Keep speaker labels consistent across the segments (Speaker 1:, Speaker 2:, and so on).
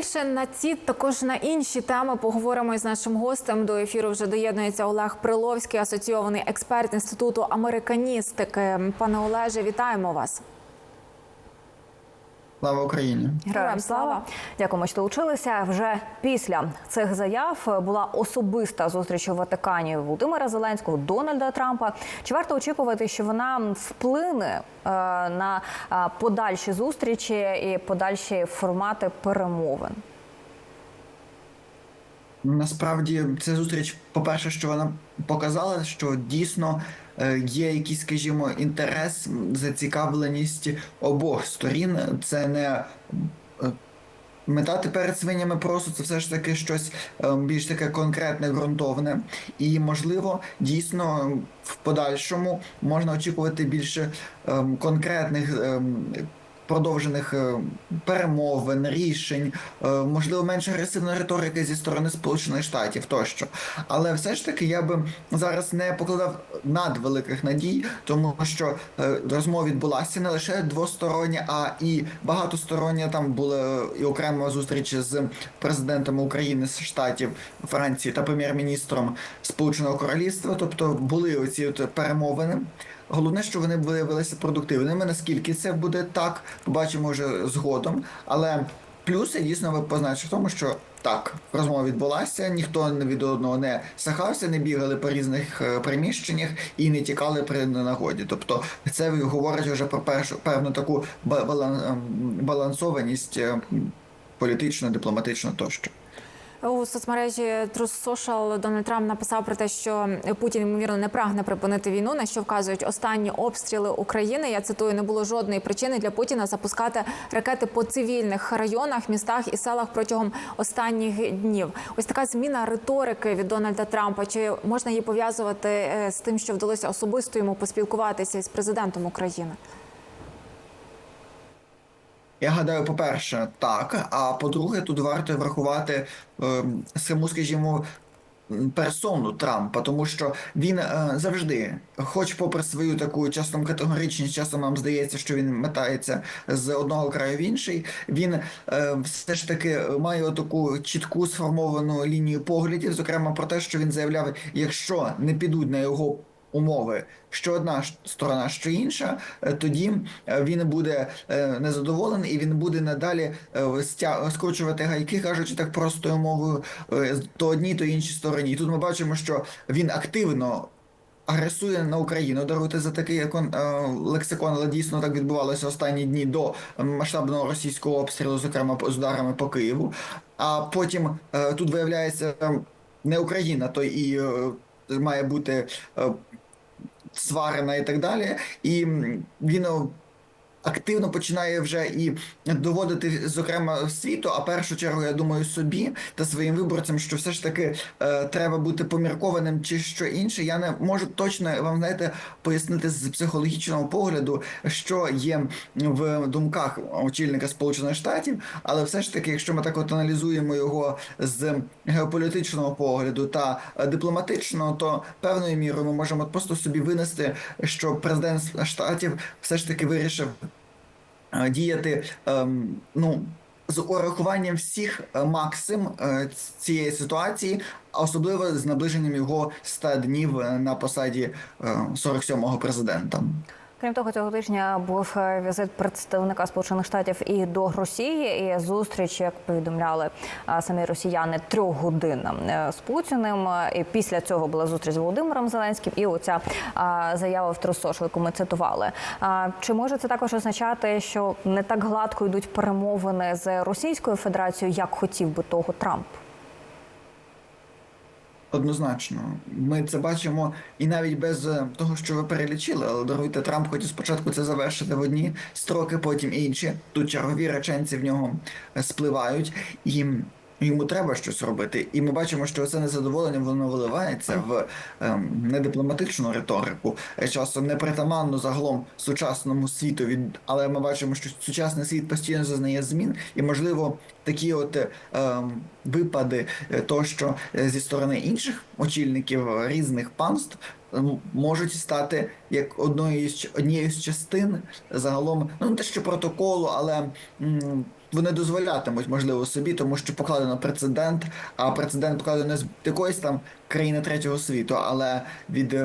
Speaker 1: більше на ці також на інші теми поговоримо із нашим гостем. До ефіру вже доєднується Олег Приловський, асоційований експерт інституту американістики. Пане Олеже, вітаємо вас.
Speaker 2: Слава Україні!
Speaker 1: Героям слава!
Speaker 3: Дякуємо, що долучилися. Вже після цих заяв була особиста зустріч у Ватикані Володимира Зеленського, Дональда Трампа. Чи варто очікувати, що вона вплине е, на е, подальші зустрічі і подальші формати перемовин?
Speaker 2: Насправді, ця зустріч, по-перше, що вона показала, що дійсно є якийсь, скажімо, інтерес, зацікавленість обох сторін. Це не мета метати перед свинями просто це все ж таки щось е, більш таке конкретне, ґрунтовне. І, можливо, дійсно в подальшому можна очікувати більше е, конкретних. Продовжених е, перемовин, рішень, е, можливо, менш агресивна риторика зі сторони Сполучених Штатів тощо. Але все ж таки я би зараз не покладав надвеликих надій, тому що е, розмова відбулася не лише двостороння, а і багатостороння. Там була і окрема зустріч з президентами України з штатів Франції та прем'єр-міністром Сполученого Королівства. Тобто були оці от перемовини. Головне, що вони виявилися продуктивними. Наскільки це буде так, побачимо вже згодом. Але плюси дійсно ви позначили в тому, що так, розмова відбулася, ніхто не від одного не сахався, не бігали по різних е, приміщеннях і не тікали при нагоді. Тобто, це говорить вже про першу певну таку ем, балансованість е, політично, дипломатично тощо.
Speaker 1: У соцмережі Truth Social Дональд Трамп написав про те, що Путін ймовірно не прагне припинити війну. На що вказують останні обстріли України. Я цитую: не було жодної причини для Путіна запускати ракети по цивільних районах, містах і селах протягом останніх днів. Ось така зміна риторики від Дональда Трампа. Чи можна її пов'язувати е, з тим, що вдалося особисто йому поспілкуватися з президентом України?
Speaker 2: Я гадаю, по-перше, так. А по-друге, тут варто врахувати е, саму, скажімо, персону Трампа, тому що він е, завжди, хоч попри свою таку часом категоричність, часом нам здається, що він метається з одного краю в інший. Він е, все ж таки має таку чітку сформовану лінію поглядів, зокрема про те, що він заявляв, якщо не підуть на його умови, що одна сторона, що інша, е, тоді е, він буде е, незадоволений і він буде надалі скручувати гайки, кажучи так простою мовою, то одній, то іншій стороні. І тут ми бачимо, що він активно. Агресує на Україну, даруйте за такий лексикон, але дійсно так відбувалося останні дні до масштабного російського обстрілу, зокрема з ударами по Києву. А потім тут виявляється не Україна, то і має бути сварена і так далі. І він активно починає вже і доводити, зокрема, світу, а першу чергу, я думаю, собі та своїм виборцям, що все ж таки е, треба бути поміркованим чи що інше. Я не можу точно вам знаєте пояснити з психологічного погляду, що є в думках очільника Сполучених Штатів, але все ж таки, якщо ми так от аналізуємо його з геополітичного погляду та дипломатичного, то певною мірою ми можемо просто собі винести, що президент штатів все ж таки вирішив діяти ем, ну. З урахуванням всіх е, максим е, цієї ситуації, особливо з наближенням його 100 днів е, на посаді е, 47-го президента.
Speaker 3: Крім того, цього тижня був е, візит представника Сполучених Штатів і до Росії, і зустріч, як повідомляли самі росіяни, трьохгодинна е, з Путіним. І після цього була зустріч з Володимиром Зеленським. І оця заява в Трусошу, яку ми цитували. Чи може це також означати, що не так гладко йдуть перемовини з Російською Федерацією, як хотів би того Трамп?
Speaker 2: Однозначно, ми це бачимо і навіть без е, того, що ви перелічили, але даруйте, Трамп хотів спочатку це завершити в одні строки, потім інші. Тут чергові реченці в нього е, спливають, і йому треба щось робити. І ми бачимо, що це незадоволення воно виливається в ем, недипломатичну риторику, е, часом непритаманну загалом сучасному світу. Але ми бачимо, що сучасний світ постійно зазнає змін, і можливо такі от е, ем, випади, е, то що е, зі сторони інших очільників різних панств можуть стати як одною з однією з частин загалом, ну не те, що протоколу, але м, вони дозволятимуть, можливо, собі, тому що покладено прецедент, а прецедент покладено не з якоїсь там країни третього світу, але від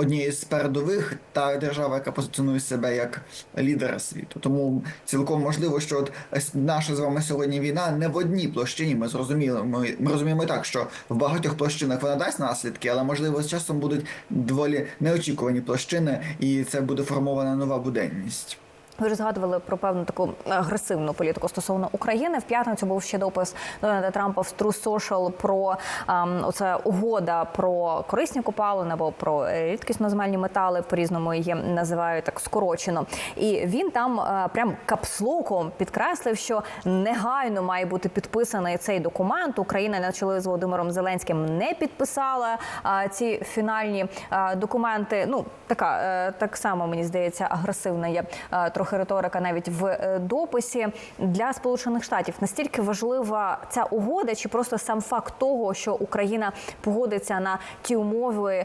Speaker 2: однієї з передових та держава, яка позиціонує себе як лідера світу. Тому цілком можливо, що от наша з вами сьогодні війна не в одній площині. Ми зрозуміли. Ми, ми розуміємо так, що в багатьох площинах вона дасть наслідки, але можливо з часом будуть доволі неочікувані площини, і це буде формована нова буденність.
Speaker 3: Ви ж згадували про певну таку агресивну політику стосовно України. В п'ятницю був ще допис Дональда Трампа в True Social про ем, оце угода про корисні копалини або про рідкісноземельні метали, по різному її називають так скорочено. І він там е, прям капслоком підкреслив, що негайно має бути підписаний цей документ. Україна на чолі з Володимиром Зеленським не підписала е, ці фінальні е, документи. Ну така е, так само мені здається агресивна є е, трохи риторика навіть в е, дописі для Сполучених Штатів. Настільки важлива ця угода, чи просто сам факт того, що Україна погодиться на ті умови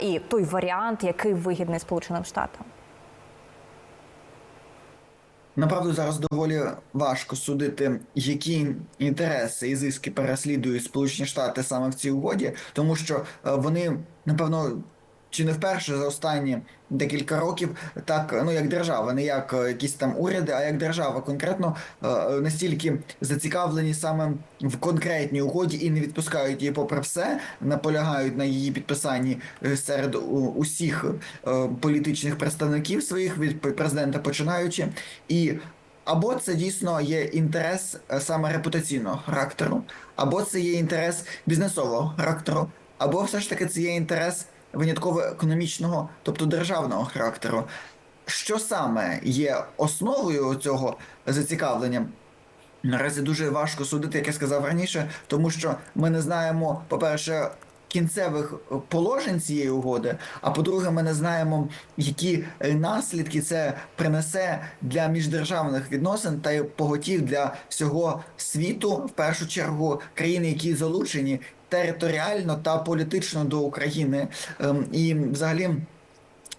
Speaker 3: і той варіант, який вигідний Сполученим Штатам.
Speaker 2: Направду зараз доволі важко судити, які інтереси і зиски переслідують Сполучені Штати саме в цій угоді, тому що е, вони напевно. Чи не вперше за останні декілька років, так ну як держава, не як е, якісь там уряди, а як держава конкретно е, настільки зацікавлені саме в конкретній угоді і не відпускають її попри все, наполягають на її підписанні е, серед усіх е, політичних представників своїх від президента починаючи, і або це дійсно є інтерес е, саме репутаційного характеру, або це є інтерес бізнесового характеру, або все ж таки це є інтерес винятково економічного, тобто державного характеру. Що саме є основою цього зацікавлення? Наразі дуже важко судити, як я сказав раніше, тому що ми не знаємо, по-перше, кінцевих положень цієї угоди. А по-друге, ми не знаємо, які е, наслідки це принесе для міждержавних відносин та поготів для всього світу, в першу чергу, країни, які залучені територіально та політично до України, Ем, і взагалі.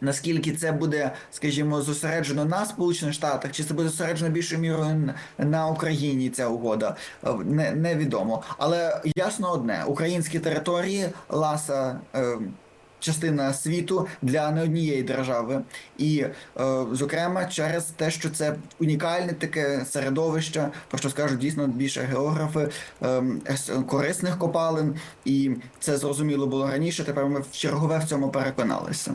Speaker 2: Наскільки це буде, скажімо, зосереджено на Сполучених Штатах, чи це буде зосереджено більшою мірою на Україні ця угода, е, не, невідомо. Але ясно одне: українські території ласа. Е, Частина світу для не однієї держави, і е, зокрема через те, що це унікальне таке середовище, про що скажуть дійсно більше географи с- корисних копалин, і це зрозуміло було раніше. Тепер ми в чергове в цьому переконалися.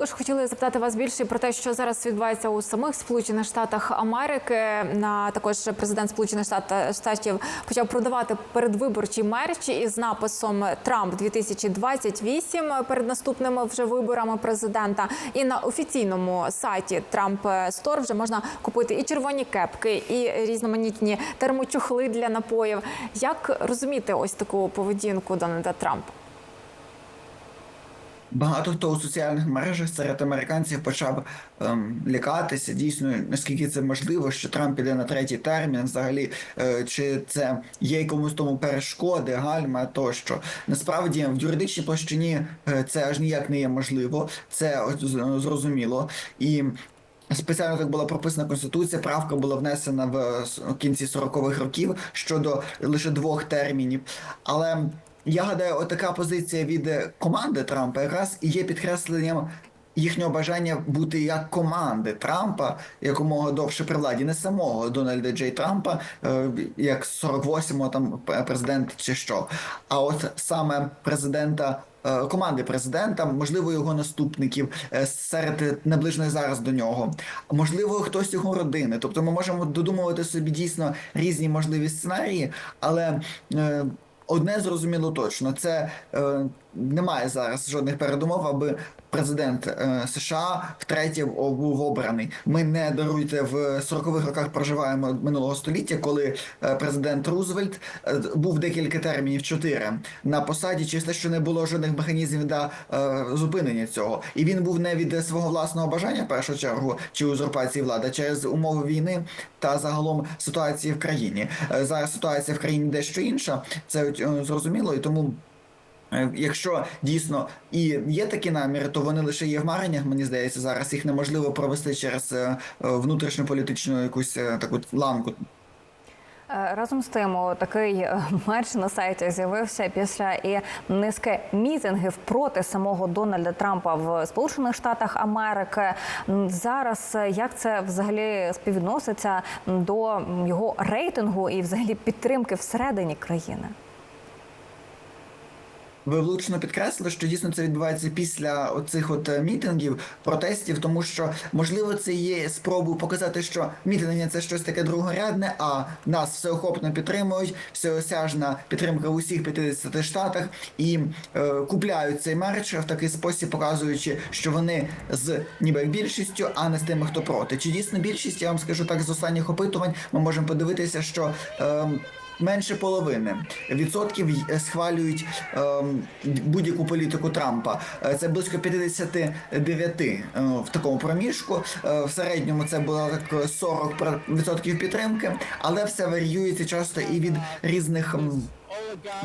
Speaker 1: Також хотіли запитати вас більше про те, що зараз відбувається у самих Сполучених Штатах Америки. На також президент Сполучених Штатів почав продавати передвиборчі мерчі із написом Трамп 2028 перед наступними вже виборами президента. І на офіційному сайті Трамп Стор вже можна купити і червоні кепки, і різноманітні термочухли для напоїв. Як розуміти ось таку поведінку Дональда Трампа?
Speaker 2: Багато хто у соціальних мережах серед американців почав ем, лякатися. Дійсно, наскільки це можливо, що Трамп піде на третій термін, взагалі, е, чи це є якомусь тому перешкоди, гальма тощо. Насправді в юридичній площині е, це аж ніяк не є можливо. Це зрозуміло і. Спеціально так була прописана конституція. Правка була внесена в е, кінці 40-х років щодо лише двох термінів. Але я гадаю, отака позиція від е, команди Трампа якраз і є підкресленням їхнього бажання бути як команди Трампа якомога довше при владі, не самого Дональда Джей Трампа, е, як 48-го там п- президент чи що, а от саме президента. е, Команди президента, можливо, його наступників е, серед наближених зараз до нього, можливо, хтось його родини. Тобто, ми можемо додумувати собі дійсно різні можливі сценарії, але е, одне зрозуміло точно: це е, немає зараз жодних передумов, аби президент е, США втретє був обраний. Ми не даруйте в 40-х роках проживаємо минулого століття, коли е, президент Рузвельт е, був декілька термінів чотири на посаді, те, що не було жодних механізмів для зупинення цього, і він був не від свого власного бажання в першу чергу чи узурпації влади, а через умови війни та загалом ситуації в країні. Зараз ситуація в країні дещо інша, це зрозуміло, і тому. Е, Якщо дійсно і є такі наміри, то вони лише є в мареннях, мені здається, зараз їх неможливо провести через е, е, внутрішньополітичну якусь таку ланку.
Speaker 3: Разом з тим, такий мерч на сайті з'явився після і низки мітингів проти самого Дональда Трампа в Сполучених Штатах Америки. Зараз як це взагалі співвідноситься до його рейтингу і взагалі підтримки всередині країни?
Speaker 2: Ви влучно підкреслили, що дійсно це відбувається після оцих от е, мітингів, протестів, тому що можливо це є спробою показати, що мітинги це щось таке другорядне, а нас всеохопно підтримують, всеосяжна підтримка в усіх 50 штатах і е, купляють цей мерч в такий спосіб, показуючи, що вони з ніби більшістю, а не з тими, хто проти. Чи дійсно більшість? Я вам скажу так з останніх опитувань. Ми можемо подивитися, що. Е, Менше половини відсотків схвалюють ем, будь-яку політику Трампа. Е, Це близько 59 е, в такому проміжку. Е, в середньому це було так 40 пр- відсотків підтримки, але все варіюється часто і від різних.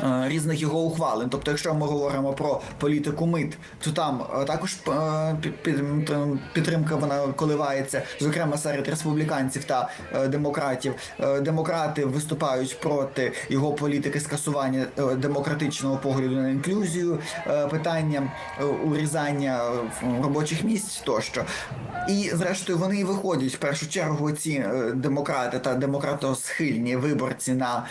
Speaker 2: Е, Різних його ухвалень. Тобто, якщо ми говоримо про політику мит, то там е, також е, підтримка вона коливається, зокрема серед республіканців та демократів. Демократи виступають проти його політики скасування демократичного погляду на інклюзію, питання урізання робочих місць тощо. І зрештою вони і виходять в першу чергу ці демократи та демократосхильні виборці на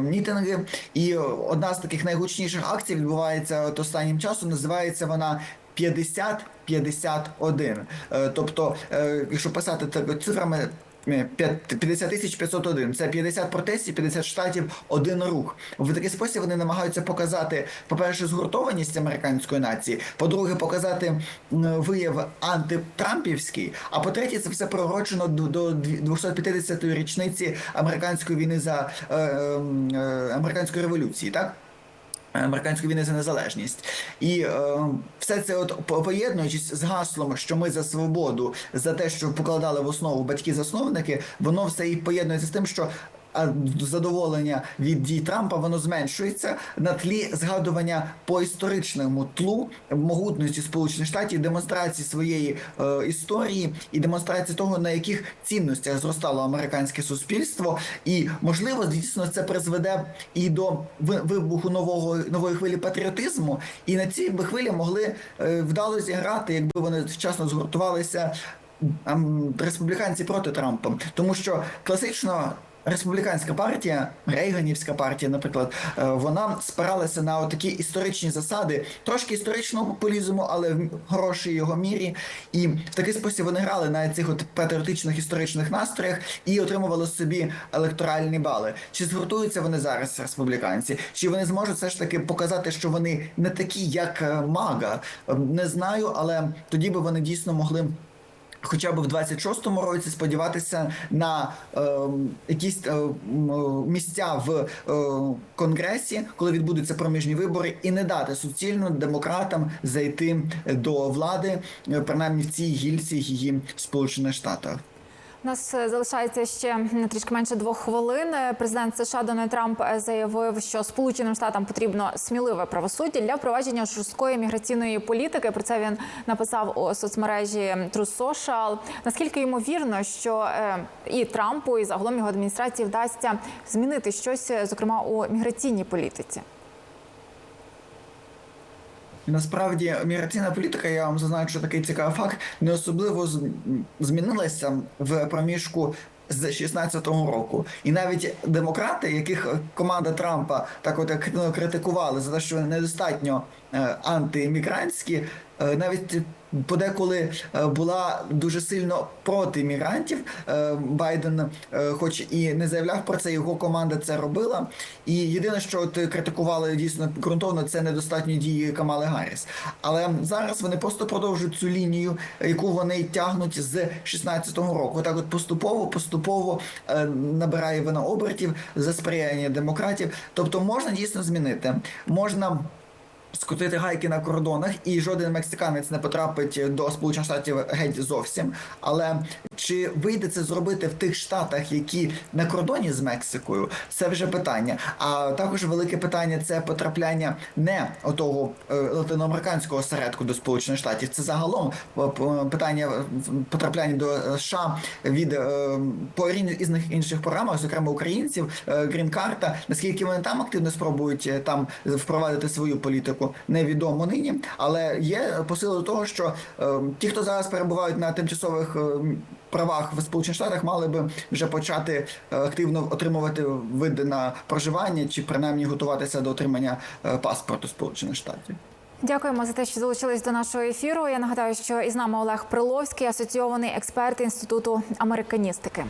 Speaker 2: мітинги. І одна з таких найгучніших акцій відбувається от останнім часом. Називається вона 50-51. Е, Тобто, е, якщо писати цифрами. Е, п'ят- 50 тисяч 501. Це 50 протестів, 50 штатів, один рух. В такий спосіб вони намагаються показати, по-перше, згуртованість американської нації, по-друге, показати вияв антитрампівський, а по-третє, це все пророчено до, до 250-ї річниці американської війни за е, е, е, американської революції, так? Американської війни за незалежність, і е, все це, от поєднуючись з гаслом, що ми за свободу, за те, що покладали в основу батьки-засновники, воно все і поєднується з тим, що задоволення від дій Трампа воно зменшується на тлі згадування по історичному тлу могутності Сполучених Штатів, демонстрації своєї е, історії і демонстрації того, на яких цінностях зростало американське суспільство, і можливо, дійсно, це призведе і до вибуху нового нової хвилі патріотизму. І на цій би хвилі могли е, вдало зіграти, якби вони вчасно згуртувалися республіканці проти Трампа, тому що класично. Республіканська партія, Рейганівська партія, наприклад, е, вона спиралася на такі історичні засади, трошки історичного популізму, але в хорошій його мірі. І в такий спосіб вони грали на цих от патріотичних історичних настроях і отримували собі електоральні бали. Чи згуртуються вони зараз, республіканці? Чи вони зможуть все ж таки показати, що вони не такі, як е, Мага? Е, Не знаю, але тоді би вони дійсно могли. Хоча б в 26-му році сподіватися на е, якісь е, місця в е, конгресі, коли відбудуться проміжні вибори, і не дати суцільно демократам зайти до влади, е, принаймні в цій гільці її Сполучених Штатах.
Speaker 1: Нас е, залишається ще трішки менше двох хвилин. Е, Президент США Дональд Трамп е, заявив, що Сполученим Штатам потрібно сміливе правосуддя для впровадження жорсткої міграційної політики. Про це він написав у соцмережі True Social. Наскільки ймовірно, що і Трампу, і загалом його адміністрації вдасться змінити щось, зокрема у міграційній політиці?
Speaker 2: Насправді міграційна політика, я вам зазначу такий цікавий факт, не особливо змінилася в проміжку з 16-го року. І навіть демократи, яких команда Трампа так от активно критикували за те, що недостатньо антиіммігрантські, е, навіть подеколи е, була дуже сильно проти мігрантів. Е, Байден, е, хоч і не заявляв про це, його команда це робила. І єдине, що от критикували дійсно ґрунтовно, це недостатні дії Камали Гарріс. Але зараз вони просто продовжують цю лінію, яку вони тягнуть з 16-го року. Так, от поступово, поступово е, набирає вона обертів за сприяння демократів. Тобто можна дійсно змінити, можна скрутити гайки на кордонах, і жоден мексиканець не потрапить до Сполучених Штатів геть зовсім. Але чи вийде це зробити в тих штатах, які на кордоні з Мексикою, це вже питання. А також велике питання це потрапляння не отого е, латиноамериканського осередку до Сполучених Штатів. Це загалом е, питання е, потрапляння до США від по різних інших програмах, зокрема українців, грін-карта. Наскільки вони там активно спробують там впровадити свою політику, невідомо нині. Але є посили того, що ті, хто зараз перебувають на тимчасових правах в Сполучених Штатах, мали би вже почати е, активно отримувати види на проживання чи принаймні готуватися до отримання е, паспорту Сполучених Штатів.
Speaker 1: Дякуємо за те, що залучились до нашого ефіру. Я нагадаю, що із нами Олег Приловський, асоційований експерт інституту американістики.